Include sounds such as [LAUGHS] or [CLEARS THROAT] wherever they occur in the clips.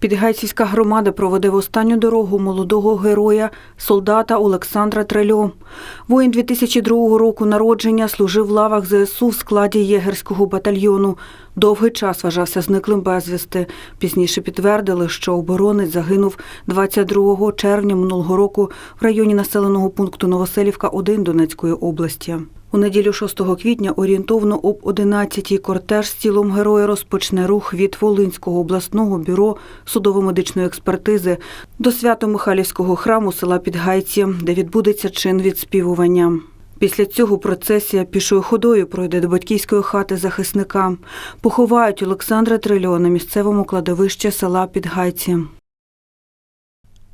Підгайцівська громада проведе в останню дорогу молодого героя, солдата Олександра Трельо. Воїн 2002 року народження служив в лавах ЗСУ в складі єгерського батальйону. Довгий час вважався зниклим безвісти. Пізніше підтвердили, що оборонець загинув 22 червня минулого року в районі населеного пункту Новоселівка 1 Донецької області. У неділю 6 квітня орієнтовно об 11-й кортеж з тілом героя розпочне рух від Волинського обласного бюро судово-медичної експертизи до Свято-Михайлівського храму села Підгайці, де відбудеться чин відспівування. Після цього процесія пішою ходою пройде до батьківської хати захисника. Поховають Олександра Трильо на місцевому кладовищі села Підгайці.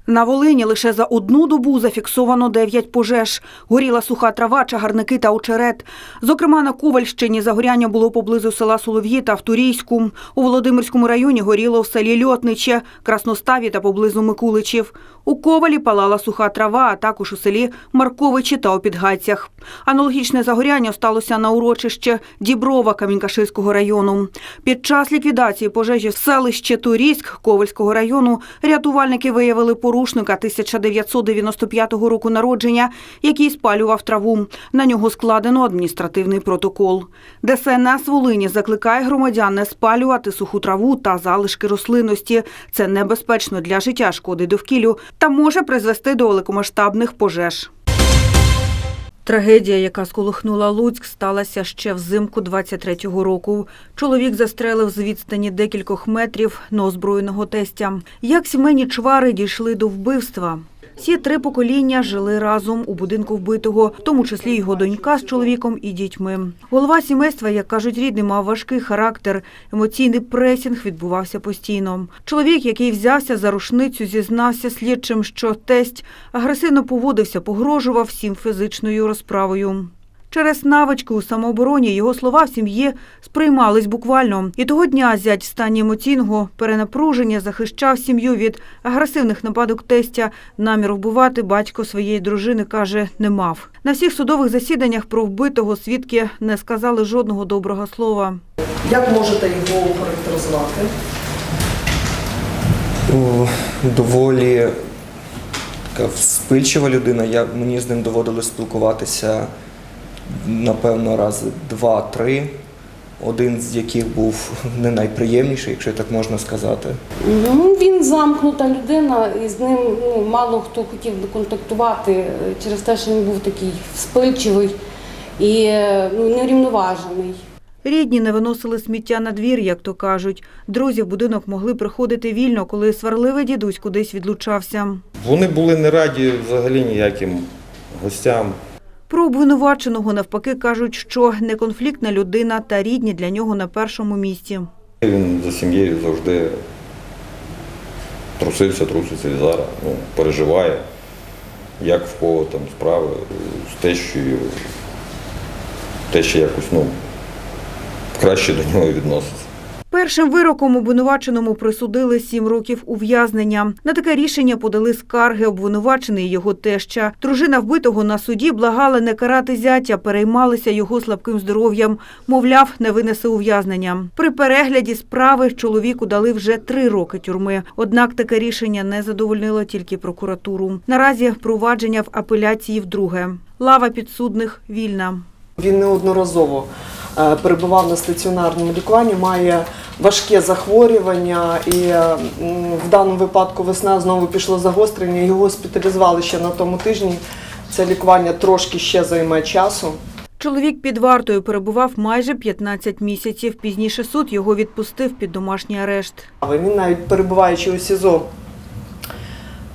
На Волині лише за одну добу зафіксовано 9 пожеж. Горіла суха трава, чагарники та очерет. Зокрема, на Ковальщині загоряння було поблизу села Солов'ї та в Турійську. У Володимирському районі горіло в селі Льотниче, Красноставі та поблизу Микуличів. У Ковалі палала суха трава, а також у селі Марковичі та у Підгайцях. Аналогічне загоряння сталося на урочище Діброва Камінькаширського району. Під час ліквідації пожежі в селищі Турійськ Ковальського району рятувальники виявили порушника 1995 року народження, який спалював траву. На нього складено адміністративний протокол. ДСНС Волині закликає громадян не спалювати суху траву та залишки рослинності. Це небезпечно для життя шкоди довкіллю та може призвести до великомасштабних пожеж. Трагедія, яка сколихнула Луцьк, сталася ще взимку 23-го року. Чоловік застрелив з відстані декількох метрів неозброєного тестя. Як сімейні чвари дійшли до вбивства? Всі три покоління жили разом у будинку вбитого, в тому числі його донька з чоловіком і дітьми. Голова сімейства, як кажуть рідні, мав важкий характер. Емоційний пресінг відбувався постійно. Чоловік, який взявся за рушницю, зізнався слідчим, що тесть агресивно поводився, погрожував всім фізичною розправою. Через навички у самообороні його слова в сім'ї сприймались буквально. І того дня зять в стані емоційного перенапруження захищав сім'ю від агресивних нападок тестя. Наміру вбивати батько своєї дружини каже, не мав. На всіх судових засіданнях про вбитого свідки не сказали жодного доброго слова. Як можете його охарактеризувати? О, доволі така вспильчива людина. Я, мені з ним доводилось спілкуватися, напевно, рази два-три. Один з яких був [LAUGHS] не найприємніший, якщо так можна сказати. Ну, він замкнута людина, і з ним ну, мало хто хотів би контактувати е, через те, що він був такий вспильчивий і е, ну, нерівноважений. Рідні не виносили сміття на двір, як то кажуть. Друзі в будинок могли приходити вільно, коли сварливий дідусь кудись відлучався. Вони були не раді взагалі ніяким гостям. Про обвинуваченого навпаки кажуть, що неконфліктна людина та рідні для нього на першому місці. Він за сім'єю завжди трусився, труситься і зараз. Ну, переживає, як в кого там справи з тещою. Теща якось ну, краще до нього відноситься. Першим вироком обвинуваченому присудили сім років ув'язнення. На таке рішення подали скарги обвинувачений його теща. Дружина вбитого на суді благала не карати зятя, переймалися його слабким здоров'ям. Мовляв, не винесе ув'язнення. При перегляді справи чоловіку дали вже три роки тюрми. Однак таке рішення не задовольнило тільки прокуратуру. Наразі провадження в апеляції вдруге. Лава підсудних вільна. Він неодноразово перебував на стаціонарному лікуванні, має важке захворювання, і е, в даному випадку весна знову пішло загострення. Його госпіталізували ще на тому тижні. Це лікування трошки ще займе часу. Чоловік під вартою перебував майже 15 місяців. Пізніше суд його відпустив під домашній арешт. Він навіть перебуваючи у СІЗО.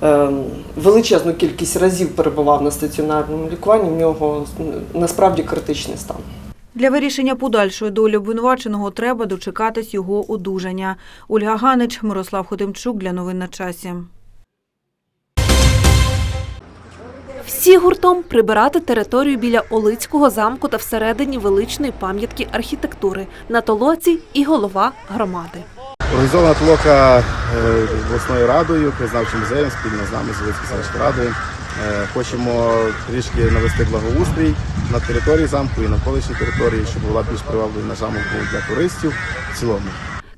е, Величезну кількість разів перебував на стаціонарному лікуванні. В нього насправді критичний стан. Для вирішення подальшої долі обвинуваченого треба дочекатись його одужання. Ольга Ганич, Мирослав Хотимчук для новин на часі. Всі гуртом прибирати територію біля Олицького замку та всередині величної пам'ятки архітектури на толоці і голова громади. Організована толока е, обласною радою, признавчим музеєм спільно з нами з селищною радою. Е, Хочемо трішки навести благоустрій на території замку і на колишній території, щоб була більш приваблива на замок для туристів в цілому.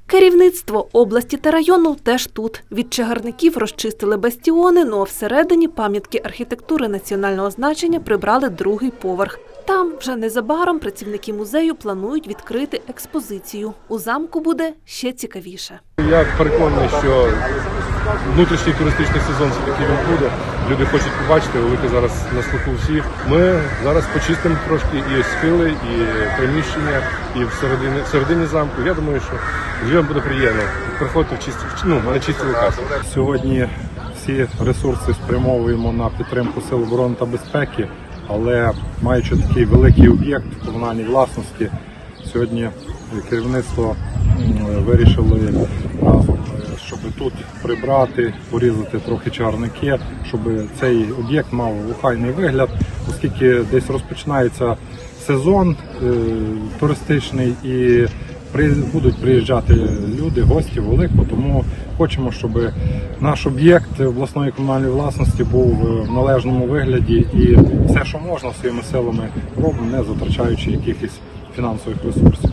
Керівництво області та району теж тут. Від чагарників розчистили бастіони, ну а всередині пам'ятки архітектури національного значення прибрали другий поверх. Там вже незабаром працівники музею планують відкрити експозицію. У замку буде ще цікавіше. Я переконаний, що внутрішній туристичний сезон все-таки він буде. Люди хочуть побачити, велике зараз на слуху всіх. Ми зараз почистимо трошки і схили, і приміщення, і всередині, всередині замку. Я думаю, що людям буде приємно. Приходьте в чисті, ну, на чисті локації. Сьогодні всі ресурси спрямовуємо на підтримку сил оборони та безпеки, але маючи такий великий об'єкт в комунальній власності, сьогодні керівництво разом, е, щоб тут прибрати, порізати трохи чарники, щоб цей об'єкт мав охайний вигляд, оскільки десь розпочинається сезон е, туристичний і будуть приїжджати люди, гості в Велику, тому хочемо, щоб наш об'єкт обласної комунальної власності був в належному вигляді і все, що можна своїми силами робимо, не затрачаючи якихось фінансових ресурсів.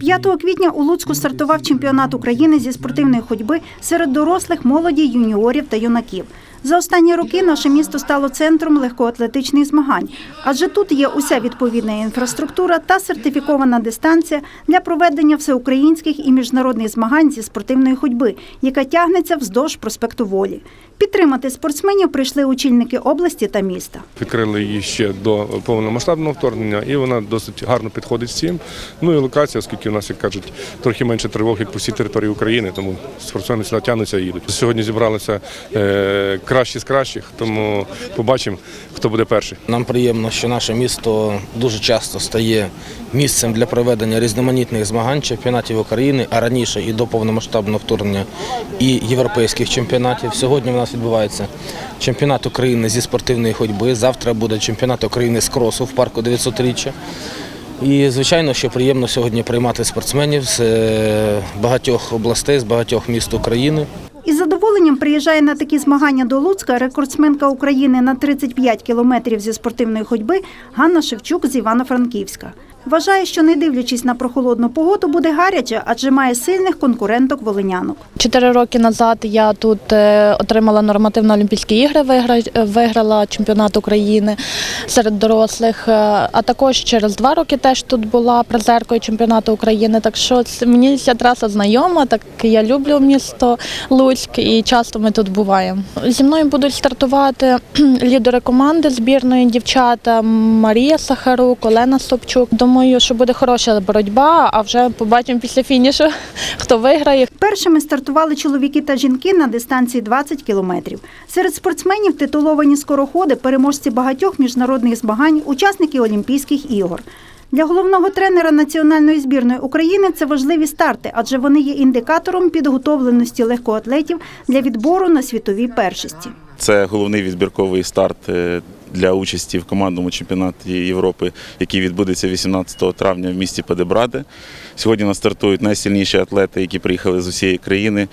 5 квітня у Луцьку стартував чемпіонат України зі спортивної ходьби серед дорослих, молоді, юніорів та юнаків. За останні роки наше місто стало центром легкоатлетичних змагань, адже тут є уся відповідна інфраструктура та сертифікована дистанція для проведення всеукраїнських і міжнародних змагань зі спортивної ходьби, яка тягнеться вздовж проспекту Волі. Підтримати спортсменів прийшли очільники області та міста. Відкрили її ще до повномасштабного вторгнення, і вона досить гарно підходить всім. Ну і локація, оскільки у нас, як кажуть, трохи менше тривог, як по всій території України, тому спортсмени сюди тягнуться і їдуть. Сьогодні зібралися е, кращі з кращих, тому побачимо, хто буде перший. Нам приємно, що наше місто дуже часто стає місцем для проведення різноманітних змагань, чемпіонатів України, а раніше і до повномасштабного вторгнення і європейських чемпіонатів. Сьогодні в нас відбувається чемпіонат України зі спортивної ходьби. Завтра буде чемпіонат України з кросу в парку 900-річчя. І звичайно, що приємно сьогодні приймати спортсменів з е, багатьох областей, з багатьох міст України. Із задоволенням приїжджає на такі змагання до Луцька рекордсменка України на 35 кілометрів зі спортивної ходьби Ганна Шевчук з Івано-Франківська. Вважає, що не дивлячись на прохолодну погоду, буде гаряче, адже має сильних конкуренток волинянок. Чотири роки назад я тут е, отримала нормативно-олімпійські ігри, вигра- виграла чемпіонат України серед дорослих. е, А також через два роки теж тут була призеркою чемпіонату України. Так що мені ця траса знайома. Так я люблю місто Луцьк і часто ми тут буваємо. Зі мною будуть стартувати [CLEARS THROAT] лідери команди збірної дівчата Марія Сахарук, Олена Собчук. Думаю, що буде хороша боротьба, а вже побачимо після фінішу, [LAUGHS] хто виграє, Першими стартували чоловіки та жінки на дистанції 20 кілометрів. Серед спортсменів титуловані скороходи, переможці багатьох міжнародних змагань, учасники Олімпійських ігор. Для головного тренера національної збірної України це важливі старти, адже вони є індикатором підготовленості легкоатлетів для відбору на світовій першості. Це головний відбірковий старт е, для участі в командному чемпіонаті Європи, який відбудеться 18 травня в місті Падебраде. Сьогодні нас стартують найсильніші атлети, які приїхали з усієї країни.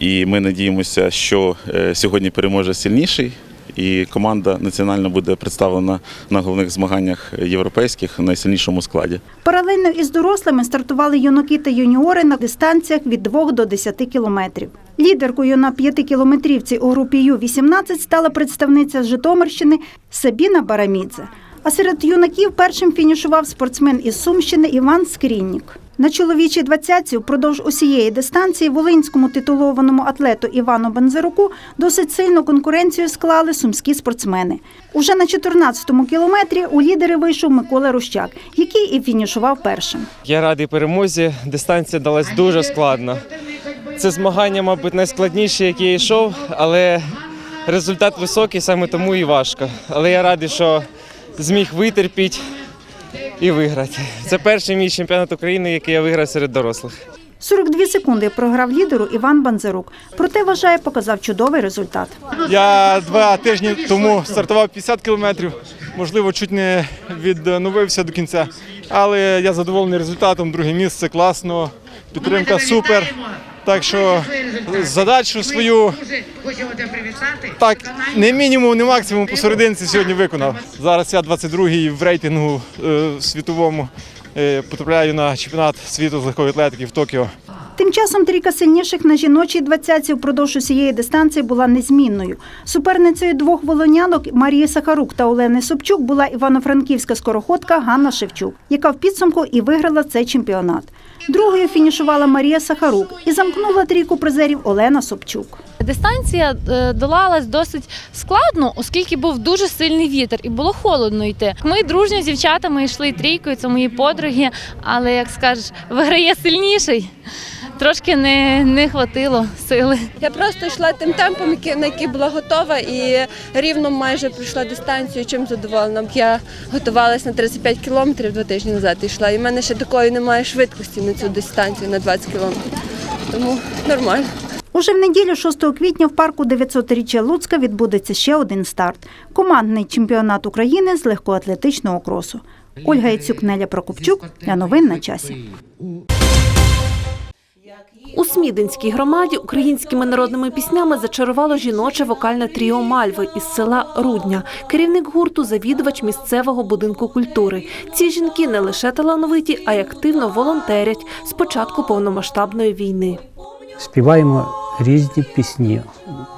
І ми надіємося, що е, сьогодні переможе сильніший. І команда національна буде представлена на головних змаганнях європейських в найсильнішому складі. Паралельно із дорослими стартували юнаки та юніори на дистанціях від 2 до 10 кілометрів. Лідеркою на п'ятикілометрівці у групі Ю-18 стала представниця з Житомирщини Сабіна Барамідзе. А серед юнаків першим фінішував спортсмен із Сумщини Іван Скріннік. На чоловічій двадцятці впродовж усієї дистанції волинському титулованому атлету Івану Бензеруку досить сильну конкуренцію склали сумські спортсмени. Уже на 14-му кілометрі у лідери вийшов Микола Рущак, який і фінішував першим. Я радий перемозі. Дистанція далась дуже складно. Це змагання, мабуть, найскладніше, яке я йшов, але результат високий, саме тому і важко. Але я радий, що зміг витерпіти і виграти. Це перший мій чемпіонат України, який я виграв серед дорослих. 42 секунди програв лідеру Іван Банзерук. Проте вважає, показав чудовий результат. Я два тижні тому стартував 50 кілометрів, можливо, чуть не відновився до кінця, але я задоволений результатом. Друге місце класно, підтримка супер. Так що задачу свою так не мінімум, не максимум посерединці сьогодні виконав. Зараз я 22-й в рейтингу е, світовому е, потрапляю на чемпіонат світу з легкої атлетики в Токіо. Тим часом трійка сильніших на жіночій двадцятці впродовж усієї дистанції була незмінною. Суперницею двох волонянок Марії Сахарук та Олени Собчук була івано-франківська скороходка Ганна Шевчук, яка в підсумку і виграла цей чемпіонат. Другою фінішувала Марія Сахарук і замкнула трійку призерів Олена Собчук. Дистанція е, долалась досить складно, оскільки був дуже сильний вітер і було холодно йти. Ми дружньо з дівчатами йшли трійкою, це мої подруги, але як скажеш, виграє сильніший. Трошки не, не хватило сили. Я просто йшла тим темпом, який- на який була готова, і рівно майже пройшла дистанцію. Чим задоволена. Я готувалася на 35 кілометрів два тижні назад. Йшла, і в мене ще такої немає швидкості на цю дистанцію на 20 кілометрів. Тому нормально. Уже в неділю, 6 квітня, в парку 900-річчя Луцька відбудеться ще один старт – командний чемпіонат України з легкоатлетичного кросу. Ольга Яцюк, Неля Прокопчук. Для новин на часі. У Смідинській громаді українськими народними піснями зачарувало жіноче вокальне тріо Мальви із села Рудня. Керівник гурту завідувач місцевого будинку культури. Ці жінки не лише талановиті, а й активно волонтерять з початку повномасштабної війни. Співаємо різні пісні.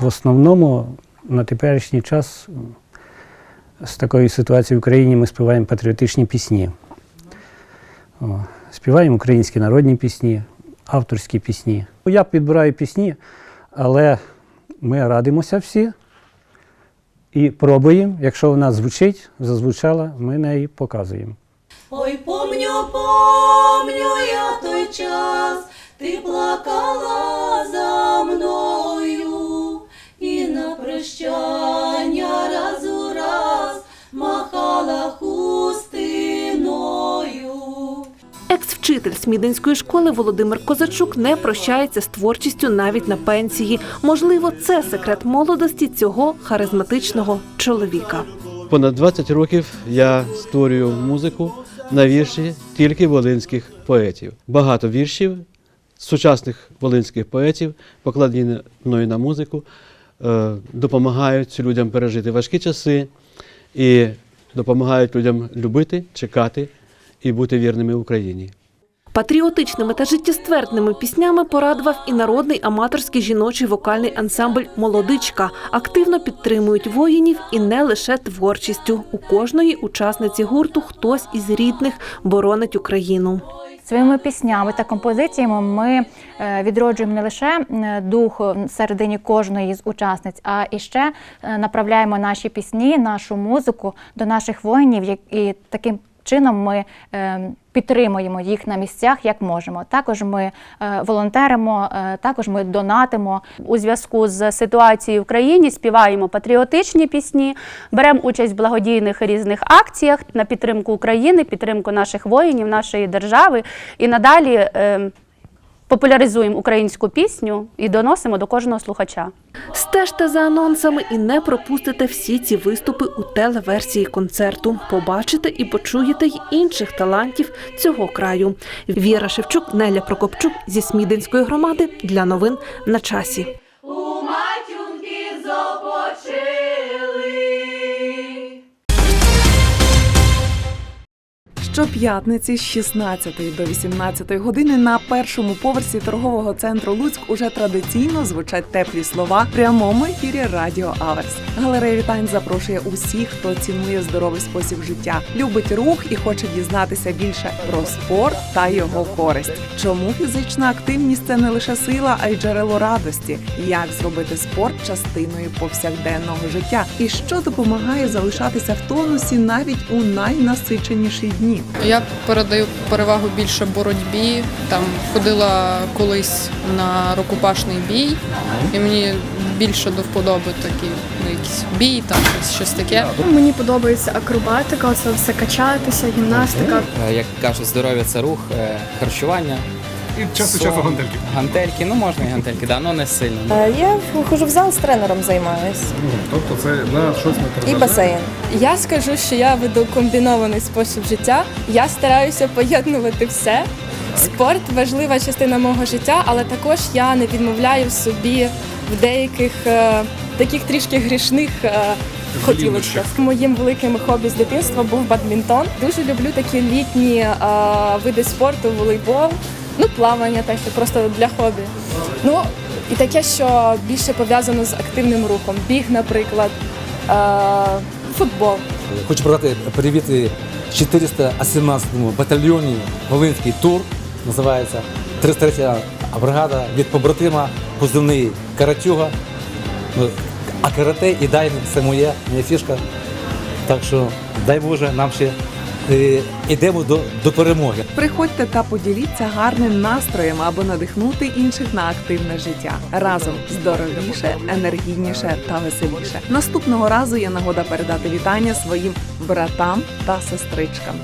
В основному на теперішній час з такої ситуації в Україні ми співаємо патріотичні пісні. Співаємо українські народні пісні, авторські пісні. Я підбираю пісні, але ми радимося всі і пробуємо. Якщо вона звучить, зазвучала, ми неї показуємо. Ой, помню, помню я той час, ти плакала Екс-вчитель Смідинської школи Володимир Козачук не прощається з творчістю навіть на пенсії. Можливо, це секрет молодості цього харизматичного чоловіка. Понад 20 років я створюю музику на вірші тільки волинських поетів. Багато віршів сучасних волинських поетів, покладені на музику, е, допомагають людям пережити важкі часи і допомагають людям любити, чекати і бути вірними Україні. Патріотичними та життєствердними піснями порадував і народний аматорський жіночий вокальний ансамбль Молодичка. Активно підтримують воїнів і не лише творчістю. У кожної учасниці гурту хтось із рідних боронить Україну. Своїми піснями та композиціями ми е, відроджуємо не лише дух всередині кожної з учасниць, а і ще е, направляємо наші пісні, нашу музику до наших воїнів, і таким чином ми е, підтримуємо їх на місцях, як можемо. Також ми е, волонтеримо, е, також ми донатимо. у зв'язку з ситуацією в країні співаємо патріотичні пісні, беремо участь в благодійних різних акціях на підтримку України, підтримку наших воїнів, нашої держави і надалі популяризуємо українську пісню і доносимо до кожного слухача. Стежте за анонсами і не пропустите всі ці виступи у телеверсії концерту. Побачите і почуєте й інших талантів цього краю. Віра Шевчук, Неля Прокопчук зі Смідинської громади для новин на часі. Щоп'ятниці з 16 до 18 години на першому поверсі торгового центру Луцьк уже традиційно звучать теплі слова в прямому ефірі Радіо Аверс. Галерея вітань запрошує усіх, хто цінує здоровий спосіб життя, любить рух і хоче дізнатися більше про спорт та його користь. Чому фізична активність це не лише сила, а й джерело радості? Як зробити спорт частиною повсякденного життя? І що допомагає залишатися в тонусі навіть у найнасиченіші дні? Я передаю перевагу більше боротьбі. Там ходила колись на рукопашний бій, і мені більше до вподоби такі ну, якісь бій, там щось- таке. Мені подобається акробатика, це все качатися, гімнастика. Е, Як кажуть, здоров'я це рух, е, харчування. І час від часу гантельки. Гантельки, ну можна і гантельки, да, але не сильно. Е, Я хожу в зал з тренером займаюся. Тобто це на щось на І басейн. Я скажу, що я веду комбінований спосіб життя. Я стараюся поєднувати все. Спорт важлива частина мого життя, але також я не відмовляю собі в деяких е, таких трішки грішних е, Хотілося. Моїм великим хобі з дитинства був бадмінтон. Дуже люблю такі літні е, види спорту, волейбол, ну плавання, теж просто для хобі. Ну і таке, що більше пов'язано з активним рухом. Біг, наприклад, е, футбол. Хочу передати привіти 417-му батальйоні Волинський тур, називається 33 бригада від побратима, позивний Каратюга. Ну, А карате і дайвінг це моє, моя фішка. Так що дай Боже, нам ще йдемо до, до перемоги. Приходьте та поділіться гарним настроєм, або надихнути інших на активне життя. Разом здоровіше, енергійніше та веселіше. Наступного разу є нагода передати вітання своїм братам та сестричкам.